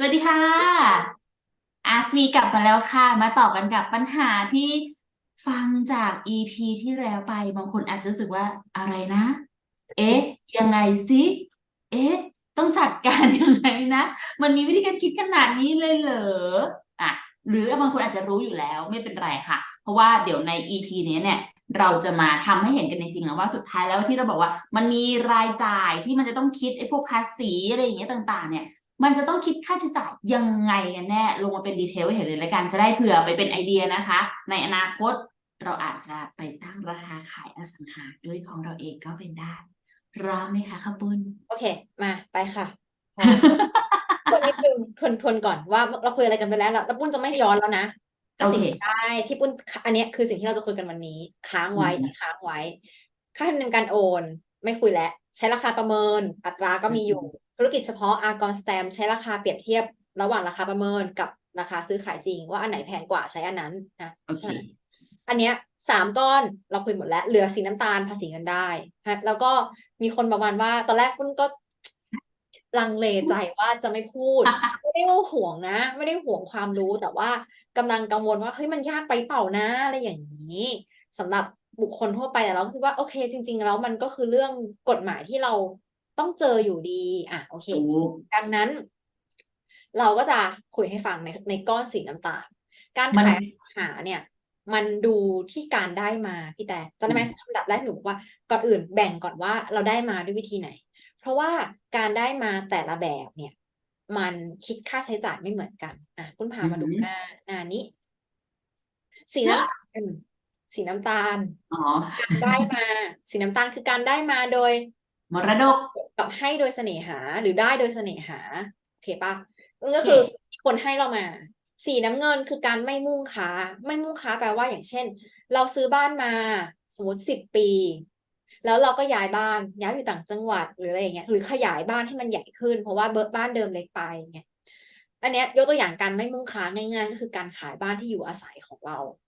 สวัสดีค่ะอาสมีกลับมาแล้วค่ะ มาต่อกันกับปัญหาที่ฟังจาก EP ที่แล้วไปบางคนอาจจะรู้สึกว่าอะไรนะ เอ๊ะ ยังไงสิเอ๊ะ ต้องจัดการยังไงนะ มันมีวิธีการคิดขนาดนี้เลยเหรออะหรือบางคนอาจจะรู้อยู่แล้วไม่เป็นไรค่ะ เพราะว่าเดี๋ยวใน EP นี้เนี่ยเราจะมาทำให้เห็นกันจริงๆแล้วว่าสุดท้ายแล้วที่เราบอกว่า มันมีรายจ่ายที่มันจะต้องคิดไอ้พวกภาษีอะไรอย่างเงี้ยต่าง ๆ เนี่ย มันจะต้องคิดค่าใช้จ่ายยังไงกันแน่ ลงมาเป็นดีเทลให้เห็นเลยละกันจะได้เผื่อไปเป็นไอเดียนะคะ ในอนาคตเราอาจจะไปตั้งราคาขายอสังหาด้วยของเราเองก็เป็นได้พร้อมไหมคะข้าวปุ้นโอเค มาไปค่ะคนนิดนึงทวนทวนก่อนว่าเราคุยอะไรกันไปแล้วแล้วแล้วปุ้นจะไม่ย้อนแล้วนะโอเคสิ่งที่ได้ที่ปุ้นอันเนี้ยคือสิ่งที่เราจะคุยกันวันนี้ ค้างไว้อืมที่ค้างไว้ ค่าธรรมเนียมการโอน ไม่คุยแล้วใช้ราคาประเมินอัตราก็มีอยู่ ธุรกิจเฉพาะอากรสแตมใช้ราคาเปรียบเทียบระหว่างราคาประเมินกับราคาซื้อขายจริง ว่าอันไหนแพงกว่าใช้อันนั้นนะโอเคใช่อันเนี้ยสามก้อนเราคุยหมดแล้ว เหลือสีน้ำตาลภาษีเงินได้ฮะแล้วก็มีคนประมาณว่า ตอนแรกปุ้นก็ลังเลใจว่าจะไม่พูด ไม่ได้ว่าห่วงนะ ไม่ได้ห่วงความรู้แต่ว่ากำลังกังวลว่าเฮ้ยมันยากไปเปล่านะอะไรอย่างนี้สำหรับบุคคลทั่วไปแต่เราคิดว่าโอเค จริง ๆ แล้วมันก็คือเรื่องกฎหมายที่เรา ต้องเจออยู่ดี อะโอเคถูกดังนั้น เราก็จะคุยให้ฟังในในก้อนสีน้ำตาล การมันขายอสังหาเนี่ย มันดูที่การได้มาพี่แต่จำได้ไหมลำดับแรกหนูบอกว่าก่อนอื่นแบ่งก่อนว่าเราได้มาด้วยวิธีไหน เพราะว่าการได้มาแต่ละแบบเนี่ย มันคิดค่าใช้จ่ายไม่เหมือนกัน อะคุณพามาดูอือหือหน้าหน้านี้ สีน้ำตาลสีน้ำตาลอ๋อการได้มา สีน้ำตาลคือการได้มาโดย มรดกกับให้โดยเสน่หาหรือได้โดยเสน่หาโอเคปะนั่นก็คือมีคนให้เรามา สีน้ำเงินคือการไม่มุ่งค้า ไม่มุ่งค้าแปลว่าอย่างเช่น เราซื้อบ้านมาสมมติสิบปี แล้วเราก็ย้ายบ้านย้ายอยู่ต่างจังหวัดหรืออะไรอย่างเงี้ยหรือขยายบ้านให้มันใหญ่ขึ้น เพราะว่าเบิร์บ้านเดิมเล็กไปเงี้ยอันเนี้ยยกตัวอย่างการไม่มุ่งค้าง่ายๆ ก็คือการขายบ้านที่อยู่อาศัยของเราถู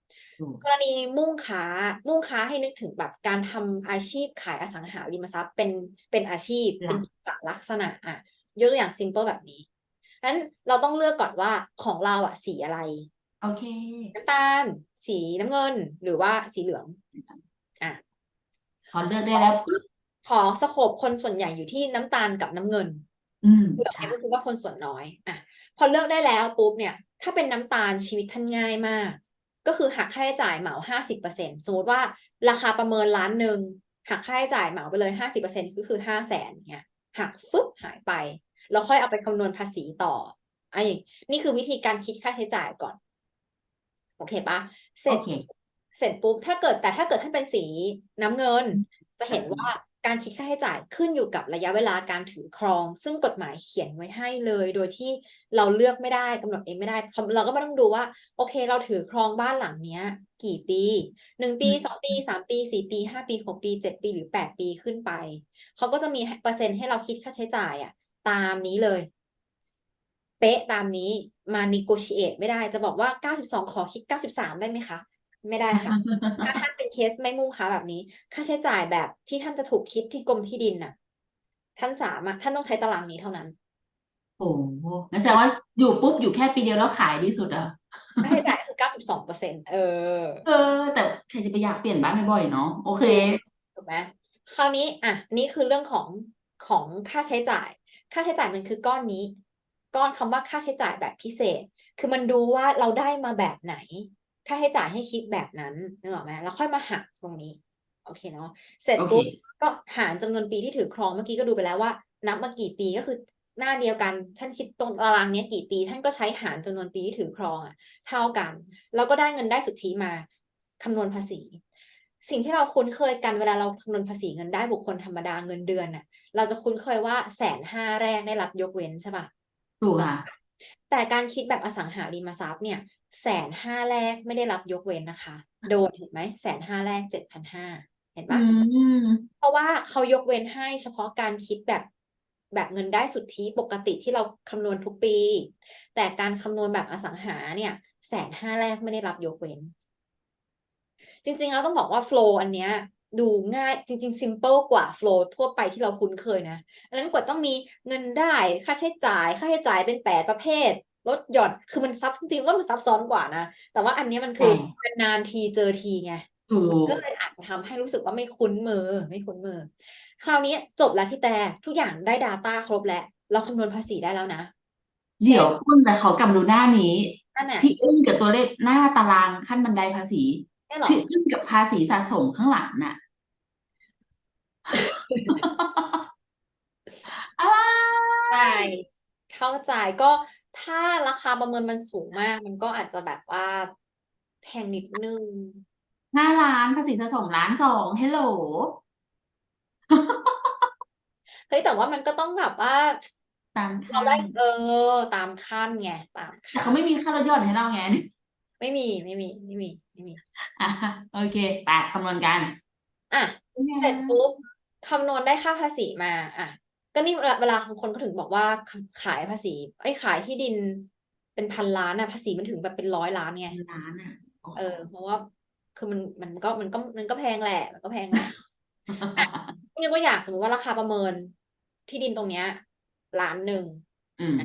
กกรณีมุ่งค้ามุ่งค้าให้นึกถึงแบบการทำอาชีพขายอสังหาริมทรัพย์เป็นเป็นอาชีพเป็นกิจลักษณะอะยกตัวอย่างซิมเปิลแบบนี้นั้นเราต้องเลือกก่อนว่าของเราอะสีอะไรโอเคน้ำตาล สีน้ำเงินหรือว่าสีเหลืองอะพอเลือกได้แล้วปุ๊บขอสโคปคนส่วนใหญ่อยู่ที่น้ำตาลกับน้ำเงิน อืมเหลืองใช่เนี่ยก็คือว่าคนส่วนน้อยอะพอเลือกได้แล้วปุ๊บเนี่ย ถ้าเป็นน้ำตาลชีวิตท่านง่ายมาก ก็คือหักค่าใช้จ่ายเหมาห้าสิบเปอร์เซ็นสมมติว่าราคาประเมินล้านหนึ่งหักค่าใช้จ่ายเหมาไปเลยห้าสิบเปอร์เซ็นก็คือห้าแสนเนี่ยหักฟึบหายไปแล้วค่อยเอาไปคำนวณภาษีต่อไอ้นี่คือวิธีการคิดค่าใช้จ่ายก่อน โอเคปะเสร็โอจเคเสร็จปุ๊บถ้าเกิดแต่ถ้าเกิดท่านเป็นสีน้ำเงิน จะเห็นว่า การคิดค่าใช้จ่ายขึ้นอยู่กับระยะเวลาการถือครอง ซึ่งกฎหมายเขียนไว้ให้เลย โดยที่เราเลือกไม่ได้กำหนดเองไม่ได้เพราะเราก็ไม่ต้องดูว่า โอเค เราถือครองบ้านหลังเนี้ย กี่ปีหนึ่งปีอืมสองปีสามปีสี่ปีห้าปีหกปีเจ็ดปีหรือแปดปีขึ้นไป เขาก็จะมีเปอร์เซ็นต์ให้เราคิดค่าใช้จ่ายอะตามนี้เลย เป๊ะตามนี้มา negotiate ไม่ได้จะบอกว่า 92 ขอคิด 93 ได้ไหมคะ ไม่ได้ค่ะ ถ้าท่านเป็นเคสไม่มุ่งค้าแบบนี้ ค่าใช้จ่ายแบบที่ท่านจะถูกคิดที่กรมที่ดินน่ะ ท่านสามารถท่านต้องใช้ตารางนี้เท่านั้น โอ้โหงั้นแสดงว่าอยู่ปุ๊บอยู่แค่ปีเดียวแล้วขายดีสุดอะค่าใช้จ่ายคือ92เปอร์เซ็นต์เออ เออ แต่ใครจะไปอยากเปลี่ยนบ้านบ่อยๆเนาะโอเคถูกไหมคราวนี้อะนี่คือเรื่องของของค่าใช้จ่าย ค่าใช้จ่ายมันคือก้อนนี้ ก้อนคำว่าค่าใช้จ่ายแบบพิเศษ คือมันดูว่าเราได้มาแบบไหน ค่าใช้จ่ายให้คิดแบบนั้นนึกออกไหมแล้วค่อยมาหักตรงนี้ โอเคเนาะเสร็จโอเคปุ๊บก็หารจำนวนปีที่ถือครองเมื่อกี้ก็ดูไปแล้วว่า นับมากี่ปีก็คือหน้าเดียวกันท่านคิดตรงตารางเนี้ยกี่ปี ท่านก็ใช้หารจำนวนปีที่ถือครองอะ เท่ากัน แล้วก็ได้เงินได้สุทธิมาคำนวณภาษี สิ่งที่เราคุ้นเคยกันเวลาเราคำนวณภาษีเงินได้บุคคลธรรมดาเงินเดือนน่ะ เราจะคุ้นเคยว่าแสนห้าแรกได้รับยกเว้นใช่ปะถูกค่ะแต่การคิดแบบอสังหาริมทรัพย์เนี่ย แสนห้าแรกไม่ได้รับยกเว้นนะคะ โดนเห็นไหมแสนห้าแรกเจ็ดพันห้าเห็นอืปะมเพราะว่าเขายกเว้นให้เฉพาะการคิดแบบแบบเงินได้สุทธิปกติที่เราคำนวณทุกปี แต่การคำนวณแบบอสังหาเนี่ยแสนห้าแรกไม่ได้รับยกเว้น จริงๆแล้วต้องบอกว่าโฟล์อันเนี้ยดูง่ายจริงๆ simple กว่า flow ทั่วไปที่เราคุ้นเคยนะ อันนั้นกว่าต้องมีเงินได้ค่าใช้จ่าย ค่าใช้จ่ายเป็นแปดประเภท ลดหย่อนคือมันซับจริงๆว่ามันซับซ้อนกว่านะ แต่ว่าอันเนี้ยมันคือใช่นานๆทีเจอทีไงถูกก็เลยอาจจะทำให้รู้สึกว่าไม่คุ้นมือ ไม่คุ้นมือ คราวนี้จบแล้วพี่แต่ทุกอย่างได้ Data ครบแล้วเราคำนวณภาษีได้แล้วนะ เดี๋ยวคุณแต่ขอกลับดูหน้านี้นั่นน่ะพี่อึ้งกับตัวเลขหน้าตารางขั้นบันไดภาษีแค่หรอพี่อึ้งกับภาษีสะสมข้างหลังน่ะอะไรใช่เข้าใจก็ ถ้าราคาประเมินมันสูงมาก มันก็อาจจะแบบว่าแพงนิดนึง ห้าล้านภาษีสะสมล้านสองเฮลโหล เฮ้ยแต่ว่ามันก็ต้องแบบว่าตามเราขั้นได้เออ ตามขั้นไงตามแต่ขั้นเขาไม่มีค่าลดหย่อนให้เราไง ไม่มีไม่มีไม่มีไม่มีอะโอเคไปคำนวณกันอะ เสร็จปุ๊บคำนวณได้ค่าภาษีมา อะ ก็นี่เวลาเวลาบางคนก็ถึงบอกว่าขขายภาษีไอ้ยขายที่ดินเป็นพันล้านอะภาษีมันถึงแบบเป็นร้อยล้านไงล้านอะโอ้โหเออ เพราะว่าคือมันมันก็มันก็มันก็แพงแหละ มันก็แพงแหละนี่ก็อยากสมมติว่าราคาประเมินที่ดินตรงเนี้ยล้านหนึ่งอืม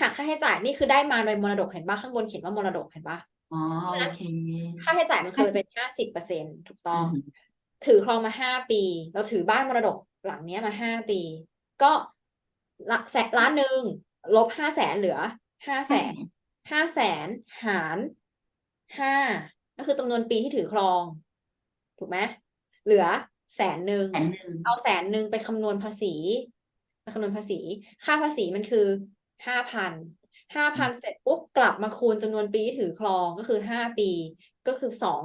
หักค่าใช้จ่ายนี่คือได้มาโดยมรดกเห็นป่ะข้างบนเขียนว่ามรดกเห็นป่ะอ๋อโอเคค่าใช้จ่ายมันเคยเป็นห้าสิบเปอร์เซ็นถูกต้องอืมถือครองมาห้าปี เราถือบ้านมรดกหลังเนี้ยมาห้าปี ก็ละแสนล้านหนึ่งลบห้าแสนเหลือห้าแสนห้าแสนหารห้าก็คือจำนวนปีที่ถือครอง ถูกไหมเหลือแสนหนึ่งแสนหนึ่งเอาแสนหนึ่งไปคำนวณภาษีไปคำนวณภาษี ค่าภาษีมันคือห้าพันห้าพันเสร็จปุ๊บกลับมาคูณจำนวนปีที่ถือครองก็คือห้าปี ก็คือสอง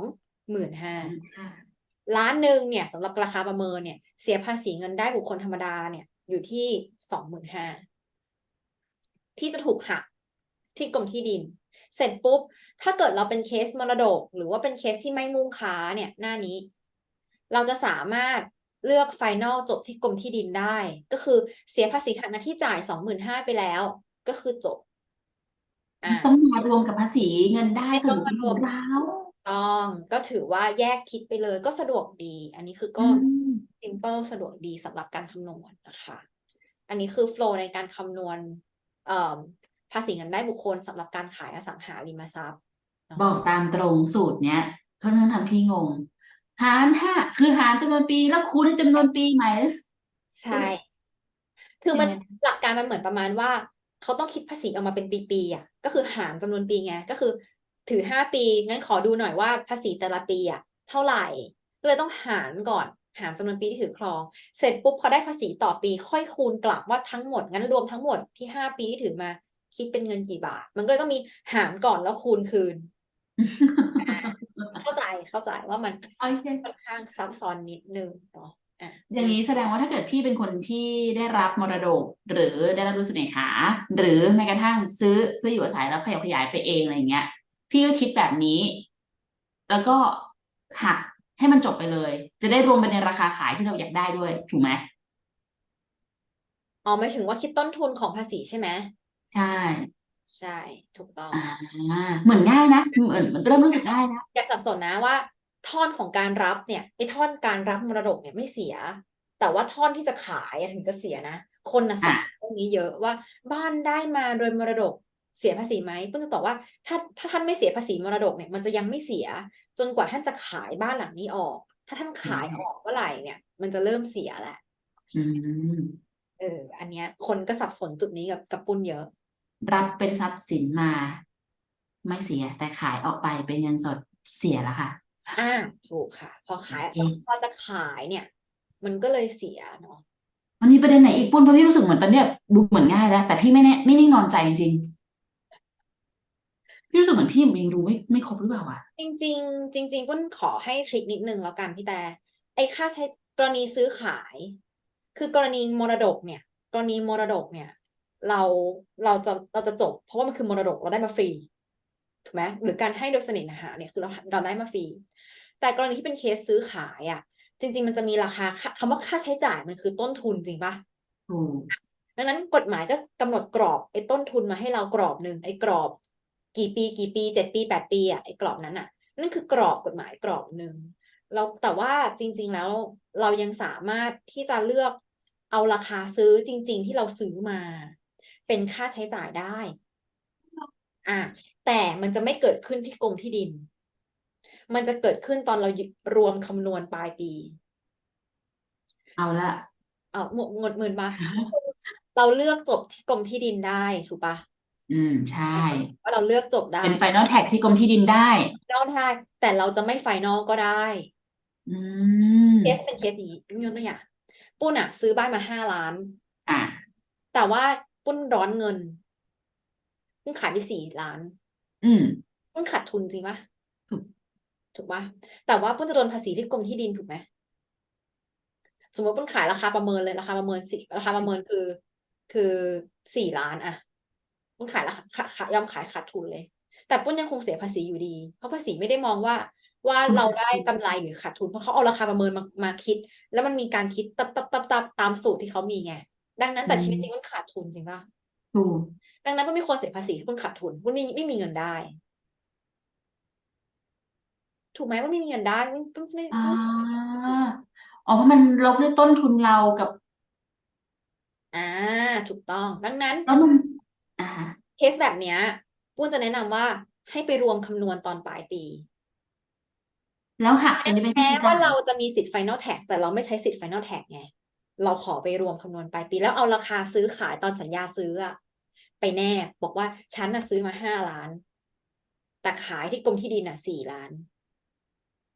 หมื่นห้าค่ะล้านหนึ่งเนี่ยสำหรับราคาประเมินเนี่ย เสียภาษีเงินได้บุคคลธรรมดาเนี่ย อยู่ที่สองหมื่นห้าที่จะถูกหักที่กรมที่ดิน เสร็จปุ๊บ ถ้าเกิดเราเป็นเคสมรดก หรือว่าเป็นเคสที่ไม่มุ่งค้าเนี่ยหน้านี้ เราจะสามารถเลือกไฟนอลจบที่กรมที่ดินได้ ก็คือเสียภาษีฐานะที่จ่ายสองหมื่นห้าไปแล้ว ก็คือจบต้องมารวมกับภาษีเงินได้ไม่ส่วนงมารว ต้องก็ถือว่าแยกคิดไปเลยก็สะดวกดี อันนี้คือก็อืม simple สะดวกดีสำหรับการคำนวณนะคะ อันนี้คือ flow ในการคำนวณเอ่อภาษีเงินได้บุคคลสำหรับการขายอสังหาริมทรัพย์เนาะบอกตามตรงสูตรเนี้ยค่อนข้างทำพี่งง หารห้าคือหารจำนวนปีแล้วคูณด้วยจำนวนปีใหม่ใช่ คือมันยังไงหลักการมันเหมือนประมาณว่า เขาต้องคิดภาษีออกมาเป็นปีๆอะ ก็คือหารจำนวนปีไงก็คือ ถือห้าปี งั้นขอดูหน่อยว่าภาษีแต่ละปีอะเท่าไหร่ก็เลยต้องหารก่อน หารจำนวนปีที่ถือครอง เสร็จปุ๊บพอได้ภาษีต่อปีค่อยคูณกลับว่าทั้งหมดงั้นรวมทั้งหมดที่ห้าปีที่ถือมา คิดเป็นเงินกี่บาท มันก็เลยต้องมีหารก่อนแล้วคูณคืนอ่าเข้าใจเข้าใจว่ามันโอเคค่อนข้างซับซ้อนนิดนึงเนาะอะอย่างนี้แสดงว่าถ้าเกิดพี่เป็นคนที่ได้รับมรดก หรือได้รับรู้เสน่หา หรือแม้กระทั่งซื้อเพื่ออยู่อาศัยแล้วขยับขยายไปเองอะไรเงี้ย พี่ก็คิดแบบนี้ แล้วก็หักให้มันจบไปเลย จะได้รวมไปในราคาขายที่เราอยากได้ด้วย ถูกไหมอ๋อหมายถึงว่าคิดต้นทุนของภาษีใช่ไหมใช่ ใช่ ถูกต้อง อ่า เหมือนง่ายนะเหมือนเริ่มรู้สึกง่ายนะอย่าสับสนนะว่าท่อนของการรับเนี่ยไอ้ท่อนการรับมรดกเนี่ยไม่เสีย แต่ว่าท่อนที่จะขายอะถึงจะเสียนะ คนนะสับสนเรื่องนี้เยอะว่าบ้านได้มาโดยมรดก เสียภาษีไหมเพิ่งจะตอบว่าถ้าถ้าท่านไม่เสียภาษีมรดกเนี่ยมันจะยังไม่เสีย จนกว่าท่านจะขายบ้านหลังนี้ออก ถ้าท่านขายออกเมื่อไหร่เนี่ย มันจะเริ่มเสียแหละอืมเออ อันเนี้ย คนก็สับสนจุดนี้กับกับปุ้นเยอะ รับเป็นทรัพย์สินมา ไม่เสียแต่ขายออกไปเป็นเงินสดเสียแล้วค่ะอ่าถูกค่ะ พอขายโอเคพอจะขายเนี่ย มันก็เลยเสียเนาะมันมีประเด็นไหนอีกปุ้นเพราะพี่รู้สึกเหมือนตอนเนี้ยดูเหมือนง่ายแล้วแต่พี่ไม่แน่ไม่นิ่งนอนใจจริงๆ พี่รู้สึกเหมือนพี่ยังรู้ไม่ไม่ครบหรือเปล่าอะจริงๆจริงๆก็ขอให้ทริคนิดนึงแล้วกันพี่แต่ไอ้ค่าใช้กรณีซื้อขาย คือกรณีมรดกเนี่ย กรณีมรดกเนี่ย เราเราจะเราจะจบ เพราะว่ามันคือมรดกเราได้มาฟรีถูกไหมหรือการให้โดยเสน่หาเนี่ยคือเราเราได้มาฟรีแต่กรณีที่เป็นเคสซื้อขายอะ จริง ๆ มันจะมีราคาค่าคำว่าค่าใช้จ่ายมันคือต้นทุนจริงปะถูกดังนั้นกฎหมายก็กำหนดกรอบไอ้ต้นทุนมาให้เรากรอบหนึ่งไอ้กรอบ กี่ปีกี่ปีเจ็ดปีแปดปีอะไอ้กรอบนั้นอะ นั่นคือกรอบกฎหมายกรอบหนึ่งแล้วแต่ว่าจริง ๆ แล้วเรายังสามารถที่จะเลือกเอาราคาซื้อจริง ๆ ที่เราซื้อมา เป็นค่าใช้จ่ายได้ อะแต่มันจะไม่เกิดขึ้นที่กรมที่ดิน มันจะเกิดขึ้นตอนเรารวมคำนวณปลายปี เอาละเอาหมดหมดหมื่นปะเราเลือกจบที่กรมที่ดินได้ถูกปะ อืมใช่ ว่าเราเลือกจบได้เป็นไฟนอลแท็กที่กรมที่ดินได้ได้ได้แต่เราจะไม่ไฟนอลก็ได้อืมเคสเป็นเคสอย่างนี้ยกตัวอย่างปุ้นอะซื้อบ้านมาห้าล้าน อะแต่ว่าปุ้นร้อนเงินปุ้นขายไปสี่ล้าน อืมปุ้นขาดทุนจริงปะถูกถูกปะแต่ว่าปุ้นจะโดนภาษีที่กรมที่ดินถูกไหมสมมติปุ้นขายราคาประเมินเลยราคาประเมินสี่ราคาประเมินคือ คือสี่ล้านอะ ปุ้นขายราคาขาขายอมขายขาดทุนเลย แต่ปุ้นยังคงเสียภาษีอยู่ดี เพราะภาษีไม่ได้มองว่าว่าเราได้กำไรหรือขาดทุนเพราะเขาเอาราคาประเมินมามาคิด แล้วมันมีการคิดตับตับตับตับตามสูตรที่เขามีไงดังนั้นแต่ชีวิตจริงมันขาดทุนจริงปะถูกดังนั้นมันไม่ควรเสียภาษีถ้าคุณขาดทุนคุณไม่ไม่มีเงินได้ ถูกไหมว่าไม่มีเงินได้มันมันไม่อ่าอ๋อเพราะมันลบด้วยต้นทุนเรากับ อ่า ถูกต้อง ดังนั้นแล้วมันอ่าฮะ เคสแบบเนี้ยปุ้นจะแนะนำว่าให้ไปรวมคำนวณตอนปลายปี แล้วหักตรงนี้เป็นค่าแม้ใช้ว่าจ่ายเราจะมีสิทธิ์ final tax แต่เราไม่ใช้สิทธิ์ final tax ไง เราขอไปรวมคำนวณปลายปี แล้วเอาราคาซื้อขายตอนสัญญาซื้ออะไปแนบบอกว่าฉันน่ะซื้อมาห้าล้าน แต่ขายที่กรมที่ดินอะสี่ล้าน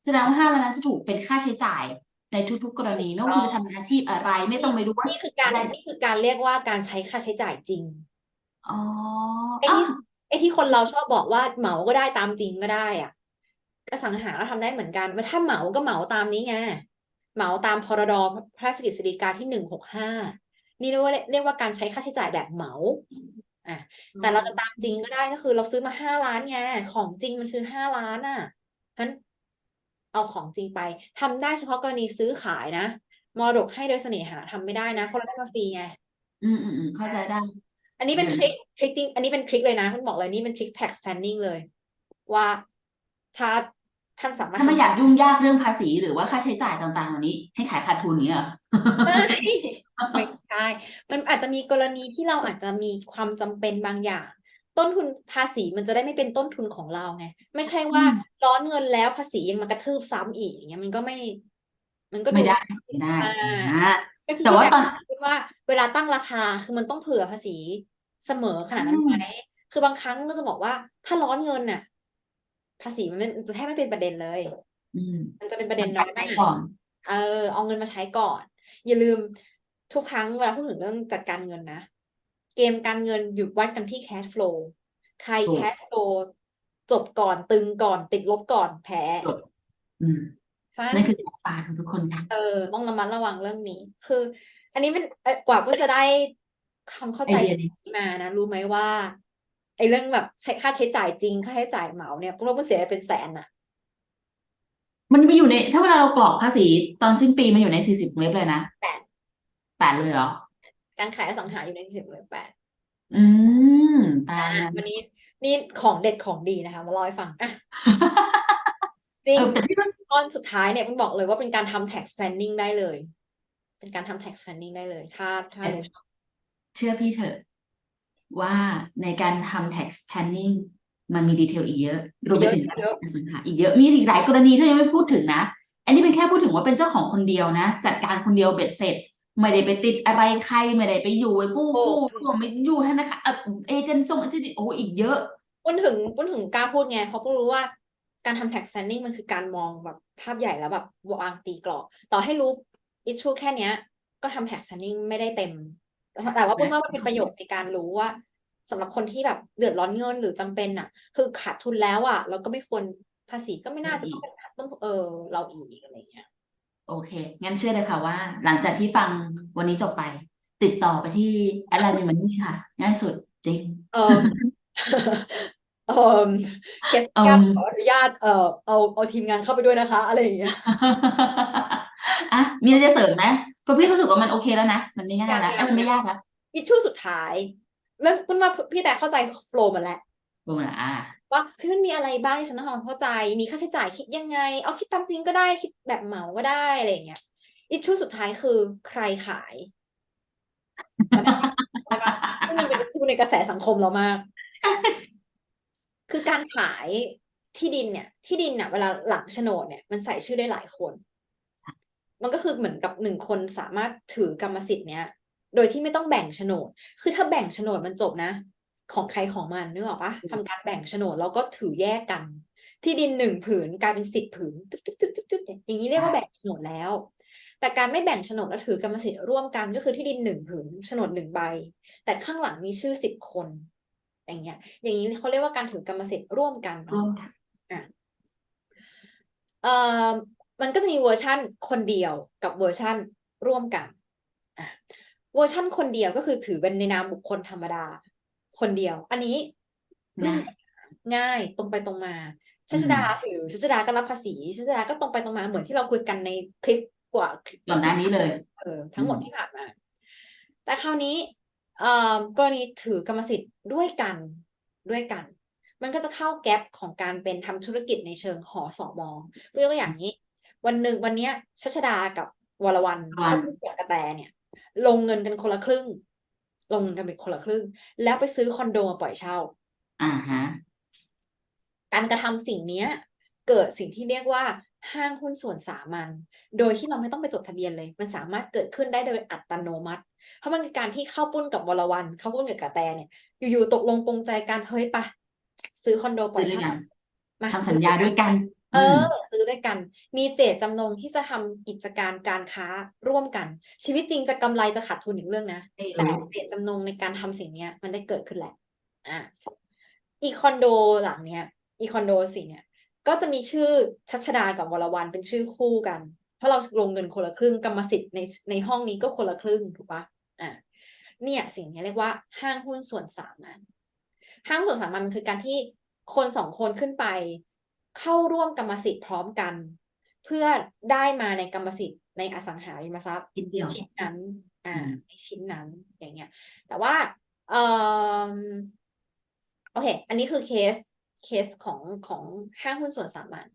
แสดงว่าห้าล้านนั้นจะถูกเป็นค่าใช้จ่ายในทุกๆ กรณีไม่ว่าคุณจะทำอาชีพอะไร ไม่ต้องไปดูว่านี่คือการอะไรนี่คือการเรียกว่าการใช้ค่าใช้จ่ายจริง อ๋อไอ้อ้าที่วไอ้ที่คนเราชอบบอกว่าเหมาก็ได้ตามจริงก็ได้อะอสังหาก็ทำได้เหมือนกันว่าถ้าเหมาก็เหมาตามนี้ไงเหมาตามพรดพระราชกฤษฎีกาที่หนึ่งหกห้านี่เรียกว่าเรียกว่าการใช้ค่าใช้จ่ายแบบเหมาอะแต่เราจะตามจริงก็ได้ก็คือ เราซื้อมาห้าล้านไงของจริงมันคือห้าล้านอะฉะนั้นเอาของจริงไปทำได้เฉพาะกรณีซื้อขายนะมรดกให้โดยเสน่หาทำไม่ได้นะเพราะเราได้มาฟรีไง อืมอืมอืมเข้าใจได้ อันนี้เป็นอืมทริคทริคจริงอันนี้เป็นทริคเลยนะคุณบอกเลยนี่เป็นทริค tax planning เลย ว่าถ้าท่านสามารถถ้าไม่ทำอยากยุ่งยากเรื่องภาษีหรือว่าค่าใช้จ่ายต่างๆเหล่านี้ ให้ขายขาดทุนอย่างเงี้ยเหรอไม่ไม่ใช่มันอาจจะมีกรณีที่เราอาจจะมีความจำเป็นบางอย่าง ต้นทุนภาษีมันจะได้ไม่เป็นต้นทุนของเราไง ไม่ใช่ว่าอืมร้อนเงินแล้วภาษียังมากระทืบซ้ำอีกอย่างเงี้ยมันก็ไม่ มันก็ไม่ดูได้ไม่ได้อ่าอ่าก็คือแต่ว่าที่ตอนคิดว่าเวลาตั้งราคาคือมันต้องเผื่อภาษี เสมอขนาดนั้นไหมคือบางครั้งมันจะบอกว่า ถ้าร้อนเงินน่ะ ภาษีมันจะแทบไม่เป็นประเด็นเลยอืมมันจะเป็นประเด็นมันน้อยไปมากก่อนเออเอาเงินมาใช้ก่อน อย่าลืมทุกครั้งเวลาพูดถึงเรื่องจัดการเงินนะ เกมการเงินอยู่วัดกันที่ cash flow ใครถูก cash flow จบก่อนตึงก่อน ติดลบก่อนแพ้จบอืมเพราะฉะนั่นั้นนคือจับปลาของทุกคนค่ะเออต้องระมัดระวังเรื่องนี้ คือ อันนี้เป็นเอ่อกว่าเพื่อจะได้ ความเข้าใจไอเดียดีนี้มานะ รู้ไหมว่าไอ้เรื่องแบบใช้ค่าใช้จ่ายจริงค่าใช้จ่ายเหมาเนี่ยพวกเราเพิ่งเสียไปเป็นแสนน่ะมันไปอยู่ใน ถ้าเวลาเรากรอกภาษีตอนสิ้นปีมันอยู่ในสี่สิบเว็บเลยนะแปดแปดเลยเหรอ การขายอสังหาอยู่ในสิบเลยแปดอืมตาอะมนั้นวันนี้นี่ของเด็ดของดีนะคะมาเล่าให้ฟังอะจริงเออแต่พี่ว่าตอนสุดท้ายเนี่ยมันบอกเลยว่าเป็นการทำ tax planning ได้เลย เป็นการทำ tax planning ได้เลย ถ้าถ้าเออรู้ชอบ เชื่อพี่เถอะ ว่าในการทำ tax planning มันมีดีเทลอีกเยอะ รวมไปถึงการเยอะอสังหาอีกเยอะมีอีกหลายกรณีที่ยังไม่พูดถึงนะ อันนี้เป็นแค่พูดถึงว่าเป็นเจ้าของคนเดียวนะ จัดการคนเดียวเบ็ดเสร็จ ไม่ได้ไปติดอะไรใคร ไม่ได้ไปอยู่ไอ้ผู้โอ้กู้ร่วมไม่อยู่ธนาคารเออเอเจนต์ส่งเอเจนต์โอ้อีกเยอะปุ้นถึงปุ้นถึงกล้าพูดไงเพราะปุ้นรู้ว่าการทำ tax planning มันคือการมองแบบภาพใหญ่แล้วแบบวางตีกรอบต่อให้รู้ issue แค่เนี้ย ก็ทำ tax planning ไม่ได้เต็ม แต่ว่าปุ้นว่ามันเป็นประโยชน์ในการรู้ว่าสำหรับคนที่แบบเดือดร้อนเงินหรือจำเป็นอะ คือขาดทุนแล้วอะเราก็ไม่ควรภาษีก็ไม่น่าจะต้องเป็นต้องเออ เราอีกอะไรเงี้ยโอเค งั้นเชื่อเลยค่ะว่า หลังจากที่ฟังวันนี้จบไป ติดต่อไปที่แอดไลน์มีมันนี่ค่ะ ง่ายสุดจริง เออเออเคสเอิ่ญาตมขออนุญาตเออเอาเอาทีมงานเข้าไปด้วยนะคะ อะไรอย่างเงี้ยอะมีอะไรจะเสริมไหม เพราะพี่รู้สึกว่ามันโอเคแล้วนะ มันไม่ง่ายยังแล้วยัเอ้ยงมันไม่ยากแล้วอิชชูสุดท้ายเรื่องคุณว่าพี่แต่เข้าใจโฟล์หมดแล้วประมาณอะว่าเฮ้ยมันมีอะไรบ้างที่ฉันต้องทำความเข้าใจ มีค่าใช้จ่ายคิดยังไง เอาคิดตามจริงก็ได้คิดแบบเหมาก็ได้อะไรอย่างเงี้ยอิชชูสุดท้ายคือใครขายซึ่งมันเป็นอิชชูในกระแสสังคมเรามาก คือการขายที่ดินเนี่ย ที่ดินเนี่ยเวลาหลังโฉนดเนี่ยมันใส่ชื่อได้หลายคน มันก็คือเหมือนกับหนึ่งคนสามารถถือกรรมสิทธิ์เนี้ย โดยที่ไม่ต้องแบ่งโฉนด คือถ้าแบ่งโฉนดมันจบนะ ของใครของมันนึกออกปะอืมทำการแบ่งโฉนดแล้วก็ถือแยกกัน ที่ดินหนึ่งผืนกลายเป็นสิบผืนตึ๊ดตึ๊ดตึ๊ดตึ๊ดตึ๊ดอย่างนี้เรียกว่าแบ่งโฉนดแล้ว แต่การไม่แบ่งโฉนดแล้วถือกรรมสิทธิ์ร่วมกันก็คือที่ดินหนึ่งผืนโฉนดหนึ่งใบ แต่ข้างหลังมีชื่อสิบคน อย่างเงี้ย อย่างนี้เขาเรียกว่าการถือกรรมสิทธิ์ร่วมกันเนอะร่วมกันเอ่อ มันก็จะมีเวอร์ชั่นคนเดียวกับเวอร์ชั่นร่วมกันอะเวอร์ชั่นคนเดียวก็คือถือเป็นในนามบุคคลธรรมดา คนเดียว อันนี้ไม่นะมีปัญหาง่ายตรงไปตรงมาชัชดาถือชัชดาก็รับภาษีชัชดาก็ตรงไปตรงมาเหมือนที่เราคุยกันในคลิปกว่าก่อนหน้านี้เลยเออทั้งหมดอืมที่ผ่านมา แต่คราวนี้เอ่อกรณีถือกรรมสิทธิ์ด้วยกันด้วยกัน มันก็จะเข้าแก๊ปของการเป็นทำธุรกิจในเชิงหอสอมอยกตัวอย่างนี้ วันหนึ่งวันเนี้ยชัชดากับวรวรรณวรวรรณเขาพูดกับกระแตเนี่ย ลงเงินกันคนละครึ่ง ลงเงินกันเป็นคนละครึ่ง แล้วไปซื้อคอนโดมาปล่อยเช่า อ่าฮะการกระทำสิ่งเนี้ย เกิดสิ่งที่เรียกว่าห้างหุ้นส่วนสามัญโดยที่เราไม่ต้องไปจดทะเบียนเลย มันสามารถเกิดขึ้นได้โดยอัตโนมัติ เพราะมันคือการที่เข้าปุ้นกับวรวรรณเข้าปุ้นกับกระแตเนี่ย อยู่ๆตกลงปรงใจกันเฮ้ยปะซื้อคอนโดปล่อยซื้อด้วยเช่ากันมาทำสัญญาด้วยกัน เออืมอซื้อด้วยกัน มีเจตจำนงที่จะทำกิจการการค้าร่วมกัน ชีวิตจริงจะกำไรจะขาดทุนอีกเรื่องนะไม่แต่รู้เจตจำนงในการทำสิ่งเนี้ยมันได้เกิดขึ้นแหละอะอีคอนโดหลังเนี้ย อีคอนโดสิ่งเนี้ยก็จะมีชื่อชัชดากับวรวรรณเป็นชื่อคู่กัน เพราะเราลงเงินคนละครึ่งกรรมสิทธิ์ในในห้องนี้ก็คนละครึ่งถูกปะอะเนี่ยสิ่งเนี้ยเรียกว่าห้างหุ้นส่วนสามัญห้างหุ้นส่วนสามัญมันคือการที่คนสองคนขึ้นไป เข้าร่วมกรรมสิทธิ์พร้อมกัน เพื่อได้มาในกรรมสิทธิ์ในอสังหาริมทรัพย์ชิ้นเดียวชิ้นนั้น อ่าอืมในชิ้นนั้นอย่างเงี้ย แต่ว่าเอ่อโอเค อันนี้คือเคสเคสของของห้างหุ้นส่วนสามัญ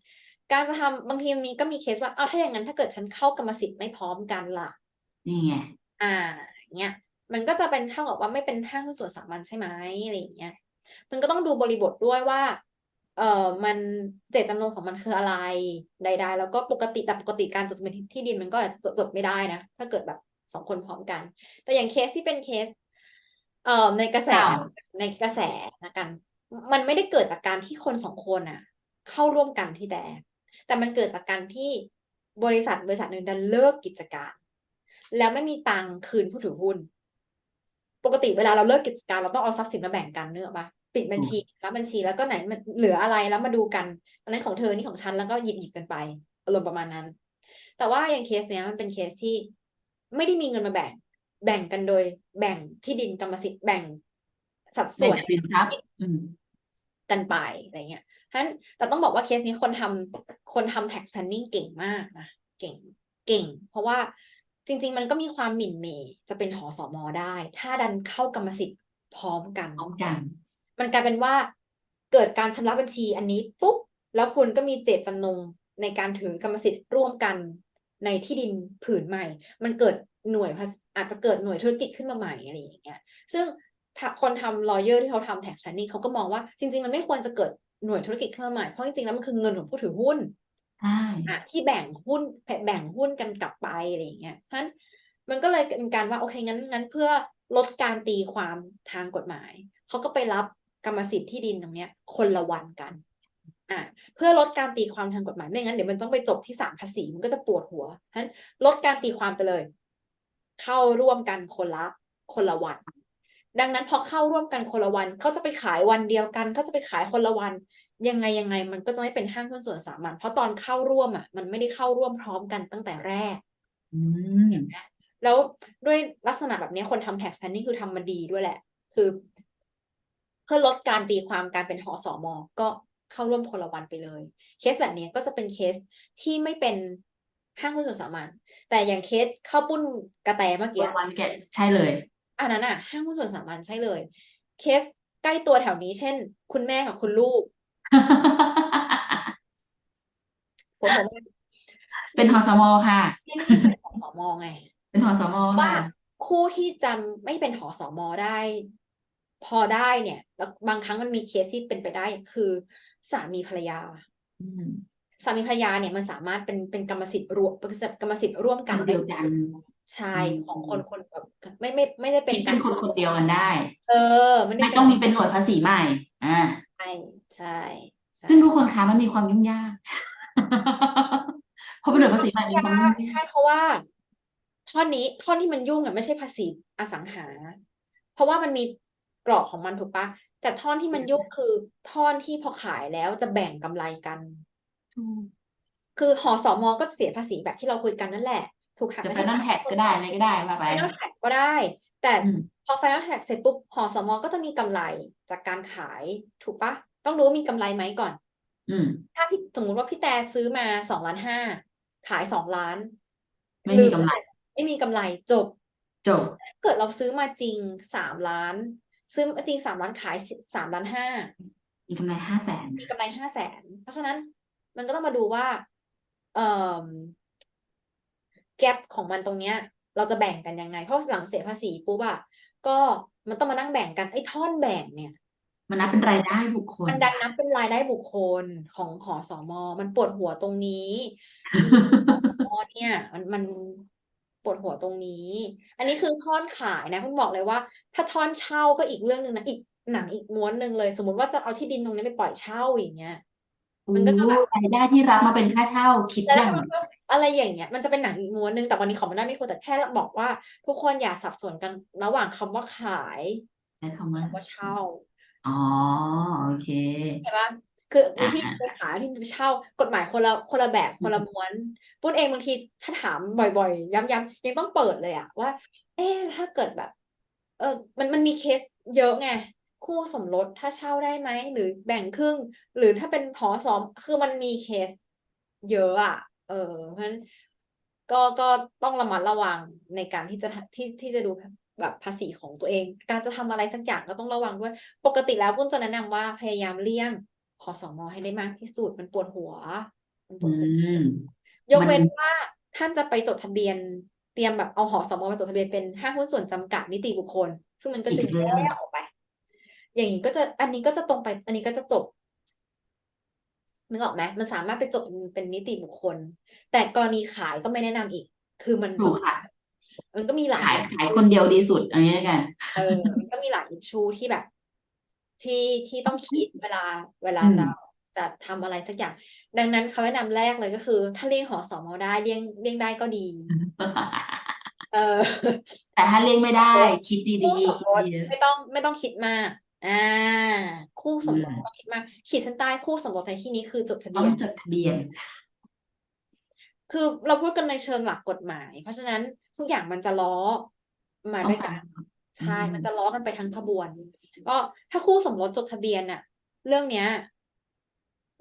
การจะทำบางทีมันมีก็มีเคสว่าอ้าวถ้าอย่างนั้นถ้าเกิดฉันเข้ากรรมสิทธิ์ไม่พร้อมกันล่ะนี่ไงอ่าอย่างเงี้ยมันก็จะเป็นเท่ากับว่าไม่เป็นห้างหุ้นส่วนสามัญใช่ไหมอะไรอย่างเงี้ยมันก็ต้องดูบริบทด้วยว่า เอ่อมันเจตจำนงของมันคืออะไรใดๆแล้วก็ปกติแต่ปกติการจดทะเบียนที่ดินมันก็อาจจะจดจดไม่ได้นะ ถ้าเกิดแบบสองคนพร้อมกัน แต่อย่างเคสที่เป็นเคส เอ่อในกระแสเก่าในกระแสนะกัน มันไม่ได้เกิดจากการที่คนสองคนอะเข้าร่วมกันที่แต่ แต่มันเกิดจากการที่บริษัทบริษัทหนึ่งดันเลิกกิจการ แล้วไม่มีตังค์คืนผู้ถือหุ้น ปกติเวลาเราเลิกกิจการเราต้องเอาทรัพย์สินมาแบ่งกันเนกอะปะ ปิดบัญชีรับบัญชีแล้วก็ไหนมันเหลืออะไรแล้วมาดูกันอันนั้นของเธอนี่ของฉันแล้วก็หยิบหยิบกันไปอารมณ์ประมาณนั้น แต่ว่าอย่างเคสเนี้ยมันเป็นเคสที่ไม่ได้มีเงินมาแบ่ง แบ่งกันโดย แบ่งที่ดินกรรมสิทธิ์แบ่งสัดแบ่ส่งวนสินทรัพย์อืมกันไปอะไรเงี้ยฉะนั้นแต่ต้องบอกว่าเคสนี้คนทำคนทำ tax planning เก่งมากนะเก่งเก่ง เพราะว่าจริง ๆ มันก็มีความหมิ่นเหม่จะเป็นหอสมได้ ถ้าดันเข้ากรรมสิทธิ์พร้อมกันพร้อมกัน มันกลายเป็นว่าเกิดการชำระบัญชีอันนี้ปุ๊บแล้วคุณก็มีเจตจำนงในการถือกรรมสิทธิ์ร่วมกันในที่ดินผืนใหม่ มันเกิดหน่วยภาษอาจจะเกิดหน่วยธุรกิจขึ้นมาใหม่อะไรอย่างเงี้ย ซึ่งถ้าคนทำ lawyer ที่เขาทำ tax planning เขาก็มองว่าจริง ๆ มันไม่ควรจะเกิดหน่วยธุรกิจขึ้นมาใหม่ เพราะจริงๆ แล้วมันคือเงินของผู้ถือหุ้นใช่อะที่แบ่งหุ้นแบ่งหุ้นกันกลับไปอะไรอย่างเงี้ยเพราะฉะนั้นมันก็เลยเป็นการว่าโอเคงั้นงั้นเพื่อลดการตีความทางกฎหมาย เขาก็ไปรับ กรรมสิทธิ์ที่ดินตรงเนี้ย คนละวันกันอะเพื่อลดการตีความทางกฎหมายไม่งั้นเดี๋ยวมันต้องไปจบที่ศาลภาษีมันก็จะปวดหัวเพราะฉะนั้นลดการตีความไปเลย เข้าร่วมกันคนละคนละวัน ดังนั้นพอเข้าร่วมกันคนละวันเขาจะไปขายวันเดียวกันเขาจะไปขายคนละวัน ยังไงยังไง มันก็จะไม่เป็นห้างหุ้นส่วนสามัญเพราะตอนเข้าร่วมอะ มันไม่ได้เข้าร่วมพร้อมกันตั้งแต่แรกอืมแล้วด้วยลักษณะแบบนี้คนทำ tax planning คือทำมาดีด้วยแหละ คือ เพื่อลดการตีความการเป็นหอสอมอก็เข้าร่วมคนละวันไปเลย เคสแบบนี้ก็จะเป็นเคสที่ไม่เป็นห้างหุ้นส่วนสามัญแต่อย่างเคสเข้าปุ้นกระแตเมื่อกี้วันแกะใช่เลยอันนั้นอะห้างหุ้นส่วนสามัญใช่เลย เคสใกล้ตัวแถวนี้เช่น คุณแม่กับคุณลูกปวดหัวมากเป็นหอสมค่ะที่นี่เป็นของสมไง เป็นหอสมว่าค่ะคู่ที่จำไม่เป็นหอสมได้ พอได้เนี่ย แล้วบางครั้งมันมีเคสที่เป็นไปได้คือสามีภรรยาอืมสามีภรรยาเนี่ยมันสามารถเป็นเป็นกรรมสิทธิ์รวมเป็นกรรมสิทธิ์ร่วมกันคนเดียวกันใช่อืมของคนคนแบบไม่ไม่ไม่ได้เป็คินดกาเป็รนคนคนเดียวกันได้ เออ มันได้ไม่เป็นต้องมีเป็นหน่วยภาษีใหม่ อ่าใช่ใช่ใช่ซึ่งทุกคนคะมันมีความยุ่งยากเพราะเป็นหน่วยภาษีใหม่มีความยุ่งยาใช่กเพราะว่าท่อนนี้ท่อนที่มันยุ่งอะไม่ใช่ภาษีอสังหา เพราะว่ามันมี กรอบของมันถูกปะแต่ท่อนที่มันยุ่งคือท่อนที่พอขายแล้วจะแบ่งกำไรกันคือหอสมก็เสียภาษีแบบที่เราคุยกันนั่นแหละ ถูกหักจะหไฟน้าที่นอลแท็กก็ได้อะไรก็ได้ว่าไปไฟนอลแท็กก็ได้ แต่อืมพอไฟนอลแท็กเสร็จปุ๊บหอสมก็จะมีกำไรจากการขายถูกปะต้องรู้ว่ามีกำไรไหมก่อน อืมถ้าพี่สมมติว่าพี่แต่ซื้อมาสองล้านห้าขายสองล้าน ไม่มีกำไร ไม่มีกำไรจบ จบถ้าเกิดเราซื้อมาจริงสามล้าน ซื้อมาจริงสามล้านขายสามล้านห้ามีกำไรห้าแสนมีกำไรห้าแสนเพราะฉะนั้นมันก็ต้องมาดูว่า เอ่อแกลของมันตรงเนี้ย เราจะแบ่งกันยังไง เพราะหลังเสียภาษีปุ๊บอะก็มันต้องมานั่งแบ่งกันไอ้ท่อนแบ่งเนี่ย มันนับเป็นรายได้บุคคล มันดันนับเป็นรายได้บุคคลของหอสมมันปวดหัวตรงนี้หอเนี่ย มันมัน ปวดหัวตรงนี้ อันนี้คือท่อนขายนะคุณบอกเลยว่า ถ้าท่อนเช่าก็อีกเรื่องหนึ่งนะอีกหนังอีกม้วนหนึ่งเลย สมมุติว่าจะเอาที่ดินตรงนี้ไปปล่อยเช่าอย่างเงี้ย มันก็จะแบบรายได้ที่รับมาเป็นค่าเช่าคิดแล้วอย่างอะไรอย่างเงี้ย มันจะเป็นหนังอีกม้วนหนึ่งแต่วันนี้ขอมันได้ไม่ควรแต่แค่บอกว่า ทุกคนอย่าสับสนกันระหว่างคำว่าขายใช้คำว่าคำว่าเช่า อ๋อโอเคใช่ปะ คือวิอ่าธีไปขายที่ไปเช่ากฎหมายคนละคนละแบบคนละม้วนปุ้นเองบางทีถ้าถามบ่อยๆ ย้ำๆยังต้องเปิดเลยอะว่า เอ๊ะถ้าเกิดแบบ เออมันมันมีเคสเยอะไงคู่สมรสถ้าเช่าได้ไหมหรือแบ่งครึ่ง หรือถ้าเป็นหอสอมคือมันมีเคสเยอะอะเออเพราะฉะนั้นก็ก็ต้องระมัดระวังในการที่จะทำที่ที่จะดูแบบภาษีของตัวเอง การจะทำอะไรสักอย่างก็ต้องระวังด้วย ปกติแล้วปุ้นจะแนะนำว่าพยายามเลี่ยงห อสมให้ได้มากที่สุดมันปวดหัว มันปวอืดหัวมยกมันเว้นว่าท่านจะไปจดทะเบียน เตรียมแบบเอาหอสมมาจดทะเบียนเป็นห้างหุ้นส่วนจำกัดนิติบุคคล ซึ่งมันก็จะอีกเรื่องแยกออกไป อย่างนี้ก็จะอันนี้ก็จะตรงไป อันนี้ก็จะจบนึกออกไหมมันสามารถไปจบเป็นเป็นนิติบุคคล แต่กรณีขายก็ไม่แนะนำอีก คือมันถูกค่ะมันก็มีหลายขายขายคนเดียวดีสุดเอันนี้กัน เออมันก็มีหลายอิชชูที่แบบ ที่ที่ต้องคิดเวลาเวลาอืมจะจะทำอะไรสักอย่าง ดังนั้นคำแนะนำแรกเลยก็คือ ถ้าเลี่ยงหอสมได้เลี่ยงเลี่ยงได้ก็ดี เออ แต่ถ้าเลี่ยงไม่ได้ คิดดีคู่ๆสมคิดรสดีไม่ต้องไม่ต้องคิดมากอ่า คู่สมรสอืมไม่ต้องคิดมากขีดเส้นใต้คู่สมรสในที่นี้คือจดทะต้เบีองยนจดทะเบียน คือเราพูดกันในเชิงหลักกฎหมาย เพราะฉะนั้นทุกอย่างมันจะล้อมาต้องด้วยกันตาม ใช่อืมมันจะล้อกันไปทั้งขบวน ก็ถ้าคู่สมรสจดทะเบียนน่ะเรื่องเนี้ย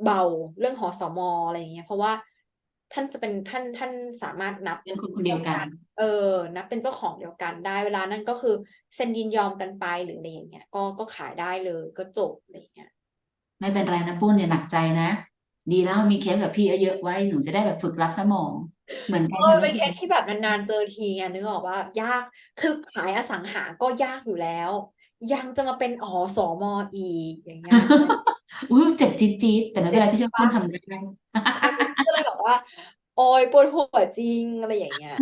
เบาเรื่องหอสมอะไรอย่างเงี้ย เพราะว่าท่านจะเป็นท่านท่านสามารถนับเป็นคนคนเดียวกัน เออ นับเป็นเจ้าของเดียวกันได้ เวลานั้นก็คือเซ็นยินยอมกันไปหรืออะไรอย่างเงี้ย ก็ก็ขายได้เลยก็จบอะไรอย่างเงี้ย ไม่เป็นไรนะปุ้นอย่าหนักใจนะ ดีแล้วมีเคสกับพี่เยอะๆไว้หนูจะได้แบบฝึกรับสมอง เหมือนกันเออค่ะเป็นเคพี่สที่แบบนานๆเจอทีอะนึกออกว่ายากคือขายอสังหาก็ยากอยู่แล้ว ยังจะมาเป็นอสมอีกอย่างเงี้ยอุ้ยเจ็บจี๊ดจี๊ดแต่ไม่เป็นไรพี่เชื่อปุ้นทำได้ก็เลยบอกว่า โอยปวดหัวจริงอะไรอย่างเงี้ย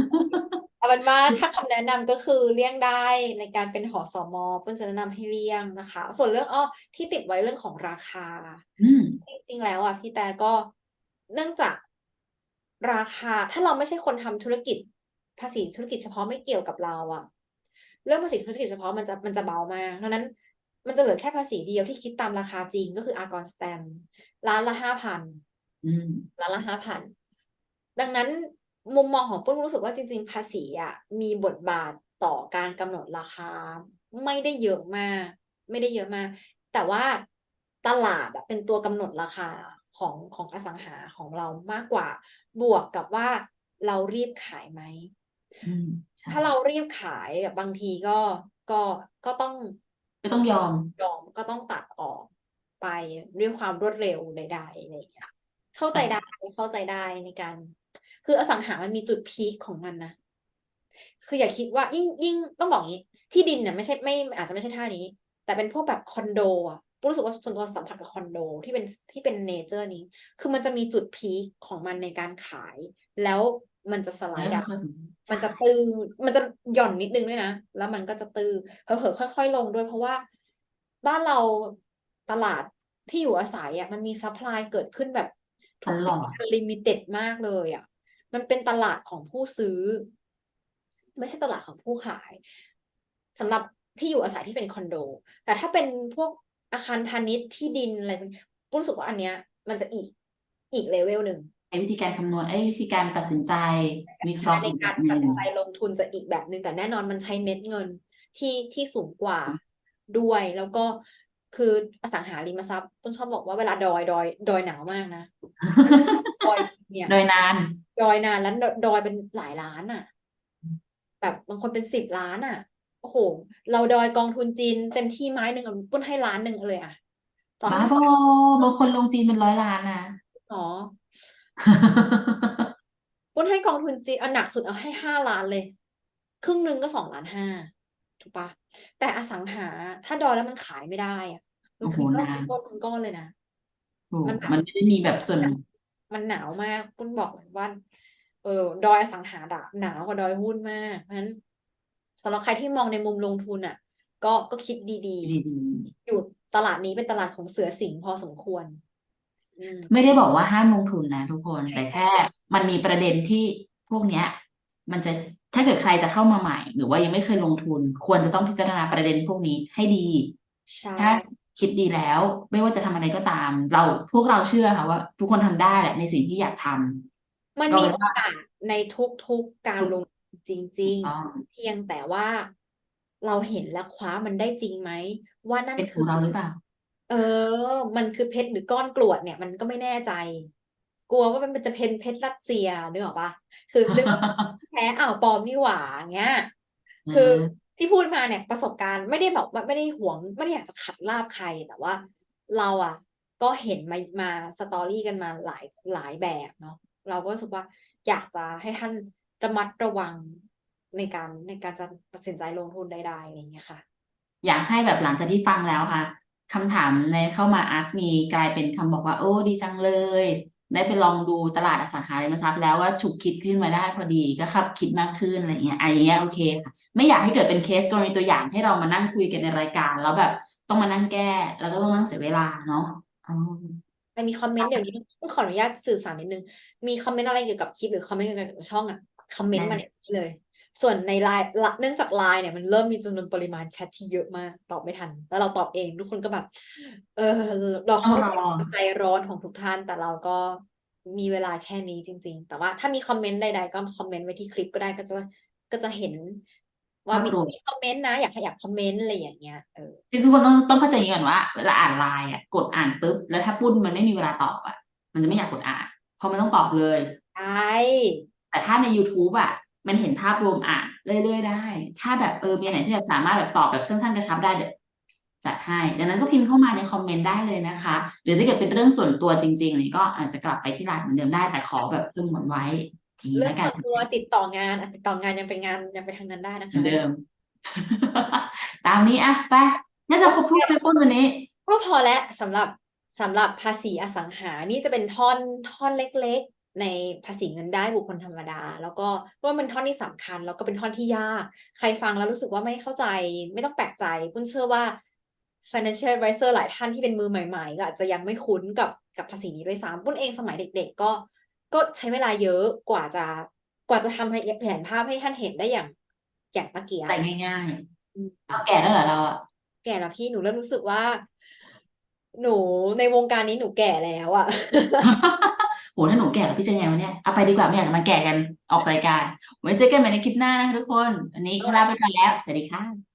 เอาเป็นว่าถ้าคำแนะนำก็คือเลี่ยงได้ในการเป็นหอสมเพื่อนจะแนะนำให้เลี่ยงนะคะ ส่วนเรื่องอ้อที่ติดไว้เรื่องของราคาอืมจริงๆแล้วอะพี่แต่ก็เนื่องจาก ราคาถ้าเราไม่ใช่คนทำธุรกิจ ภาษีธุรกิจเฉพาะไม่เกี่ยวกับเราอะเรื่องภาษีธุรกิจเฉพาะมันจะมันจะเบามากเพราะฉะนั้นมันจะเหลือแค่ภาษีเดียวที่คิดตามราคาจริงก็คืออากรสแตมล้านละห้าพันอืมล้านละห้าพันดังนั้นมุมมองของปุ้นรู้สึกว่าจริง ๆ ภาษีอะมีบทบาทต่อการกำหนดราคา ไม่ได้เยอะมาก ไม่ได้เยอะมาก แต่ว่าตลาดอะเป็นตัวกำหนดราคา ของของอสังหาของเรามากกว่า บวกกับว่าเรารีบขายไหมอืมใช่ถ้าเรารีบขายแบบบางทีก็ก็ก็ต้องก็ต้องยอมยอมก็ต้องตัดออกไปด้วยความรวดเร็วใดๆอะไรอย่างเงี้ยเข้าใจได้เข้าใจได้ในการ คืออสังหามันมีจุดพีคของมันนะคืออย่าคิดว่ายิ่งยิ่งต้องบอกงี้ ที่ดินเนี่ยไม่ใช่ไม่อาจจะไม่ใช่ท่านี้ แต่เป็นพวกแบบคอนโดอะปุ๊บ รู้สึกว่าส่วนตัวสัมผัสกับคอนโดที่เป็นที่เป็นเนเจอร์นี้ คือมันจะมีจุดพีคของมันในการขาย แล้วมันจะสไลด์ดาวมันจะตื้อมันจะหย่อนนิดนึงด้วยนะ แล้วมันก็จะตื้อเผลอๆค่อย ๆ ลงด้วยเพราะว่า บ้านเราตลาดที่อยู่อาศัยอะมันมีซัพพลายเกิดขึ้นแบบทุกตลอดลิมิเต็ดมากเลยอะ มันเป็นตลาดของผู้ซื้อ ไม่ใช่ตลาดของผู้ขายสำหรับที่อยู่อาศัยที่เป็นคอนโด แต่ถ้าเป็นพวก อาคารพาณิชย์ที่ดินอะไรเป็นปุ้นรู้สึกว่าอันเนี้ย มันจะอีกอีกเลเวลหนึ่งไอ้วิธีการคำนวณไอ้วิธีการตัดสินใจวิเคราะห์ในอีกแบการบหตัดนึ่งสินใจลงทุนจะอีกแบบหนึ่งแต่แน่นอนมันใช้เม็ดเงินที่ที่สูงกว่าด้วยแล้วก็คืออสังหาริมทรัพย์ต้นชอบบอกว่าเวลาดอยดอย ดอยหนาวมากนะดอยเนี่ยโดยนาน ดอยนานแล้วดอยเป็นหลายล้านอะ แบบบางคนเป็นสิบล้านอะ โอ้โห เราดอยกองทุนจีนเต็มที่ไม้หนึ่งอะปุ้นให้ล้านหนึ่งเลยอะต่อบ้าให้บอบางคนลงจีนเป็นร้อยล้านนะอ๋อปุ้นให้กองทุนจีนเอาหนักสุดเอาให้ห้าล้านเลย ครึ่งหนึ่งก็สองล้านห้าถูกปะแต่อสังหาถ้าดอยแล้วมันขายไม่ได้อะโอ้โหคือนานต้นทุนก้อนเลยนะถูกมันมันไม่ได้มีแบบส่วน มันหนาวมากปุ้นบอกเลยว่าเออดอยอสังหาดะหนาวกว่าดอยหุ้นมากเพราะฉะนั้น สำหรับใครที่มองในมุมลงทุนอะ ก็ก็คิดดีดีๆอยู่ตลาดนี้เป็นตลาดของเสือสิงห์พอสมควรอืมๆไม่ได้บอกว่าห้ามลงทุนนะทุกคน แต่แค่มันมีประเด็นที่พวกเนี้ย มันจะถ้าเกิดใครจะเข้ามาใหม่ หรือว่ายังไม่เคยลงทุน ควรจะต้องพิจารณาประเด็นพวกนี้ให้ดีใช่ถ้าคิดดีแล้ว ไม่ว่าจะทำอะไรก็ตาม เราพวกเราเชื่อค่ะว่า ทุกคนทำได้แหละในสิ่งที่อยากทำมันก็มีเป็นโอว่ากาสในทุกๆการลงทุน จริงต้องๆเพียงแต่ว่าเราเห็นและคว้ามันได้จริงไหม ว่านั่นเป็นขคือองเราหรือเปล่า เออ มันคือเพชรหรือก้อนกรวดเนี่ยมันก็ไม่แน่ใจ กลัวว่ามันจะเป็นเพชรรัสเซียนึกออกปะคือนึกแท้อ้าวปลอมนี่หว่าอย่างเงี้ยคือที่พูดมาเนี่ยประสบการณ์ไม่ได้บอกว่าไม่ได้หวงไม่ได้อยากจะขัดลาบใครแต่ว่า เราอะ ก็เห็นมามาสตอรี่กันมาหลายหลายแบบเนาะเราก็รู้สึกว่าอยากจะให้ท่าน ระมัดระวังในการในการจะตัดสินใจลงทุนใดๆอะไรอย่างเงี้ยค่ะ อยากให้แบบหลังจากที่ฟังแล้วค่ะคำถามในเข้ามา ask me กลายเป็นคำบอกว่า โอ้ดีจังเลย ได้ไปลองดูตลาดอสังหาริมทรัพย์แล้วว่าฉุกคิดขึ้นมาได้พอดีก็ขับคิดมากขึ้นอะไรเงี้ยอันเงี้ยโอเคค่ะ ไม่อยากให้เกิดเป็นเคสกรณีตัวอย่างให้เรามานั่งคุยกันในรายการ แล้วแบบต้องมานั่งแก้ แล้วก็ต้องนั่งเสียเวลาเนาะอ๋อแต่มีคอมเมนต์เดี๋ยวนี้ต้องขออนุญาตสื่อสารนิดนึง มีคอมเมนต์อะไรเกี่ยวกับคลิปหรือคอมเมนต์เกี่ยวกับช่องอะ คอมเมนต์มาในนี้เลย ส่วนในไลน์ละเนื่องจากไลน์เนี่ยมันเริ่มมีจำนวนปริมาณแชทที่เยอะมากตอบไม่ทัน แล้วเราตอบเองทุกคนก็แบบ เออเราเข้าใจความใจร้อนของทุกท่าน แต่เราก็มีเวลาแค่นี้จริง ๆ แต่ว่าถ้ามีคอมเมนต์ใดๆก็คอมเมนต์ไว้ที่คลิปก็ได้ก็จะก็จะเห็นว่ามีมีคอมเมนต์นะอยากให้อยากคอมเมนต์อะไรอย่างเงี้ยเออคือทุกคนต้องต้องเข้าใจอย่างนี้ก่อนว่าเวลาอ่านไลน์อะกดอ่านปุ๊บแล้วถ้าปุ้นมันไม่มีเวลาตอบอะ มันจะไม่อยากกดอ่านเพราะมันต้องตอบเลยใช่ แต่ถ้าใน YouTube อะ มันเห็นภาพรวมอ่านเรื่อยๆได้ ถ้าแบบเออมีอันไหนที่แบบสามารถแบบตอบแบบสั้นๆกระชับได้เดี๋ยวจัดให้ ดังนั้นก็พิมพ์เข้ามาในคอมเมนต์ได้เลยนะคะ หรือถ้าเกิดเป็นเรื่องส่วนตัวจริงๆเนี่ยก็อาจจะกลับไปที่ไลน์เหมือนเดิมได้แต่ขอแบบสงวนไว้อย่างนี้เรื่องแล้วกันส่วนตัวติดต่องานอะติดต่องานยังเป็นงานยังไปทางนั้นได้นะเหมืคะอนเดิม ตามนี้อะไปน่าจะครบถ้วนไหมปุ้นวันนี้ก็พอแล้วสำหรับสำหรับภาษีอสังหานี่จะเป็นท่อนท่อนเล็กๆ ในภาษีเงินได้บุคคลธรรมดา แล้วก็ว่ามันท่อนที่สำคัญ แล้วก็เป็นท่อนที่ยาก ใครฟังแล้วรู้สึกว่าไม่เข้าใจ ไม่ต้องแปลกใจปุ้นเชื่อว่า financial advisor หลายท่านที่เป็นมือใหม่ๆก็อาจจะยังไม่คุ้นกับกับภาษีนี้ด้วยซ้ำปุ้นเองสมัยเด็ก ๆ ก็ก็ใช้เวลาเยอะกว่าจะกว่าจะทำให้แผนภาพให้ท่านเห็นได้อย่างอย่างตะเกียบแต่ง่ายอืมๆเอาแก่แล้วเหรอเราอะแก่แล้วพี่หนูเริ่มรู้สึกว่า หนูในวงการนี้หนูแก่แล้วอะ โหถ้าหนูแก่แบบพี่จะไงวะเนี่ยเอาไปดีกว่าไม่อยากจะมาแก่กันออกรายการไว้เจอกันใหม่ในคลิปหน้านะคะทุกคนวันนี้ลาไปก่อนแล้วสวัสดีค่ะ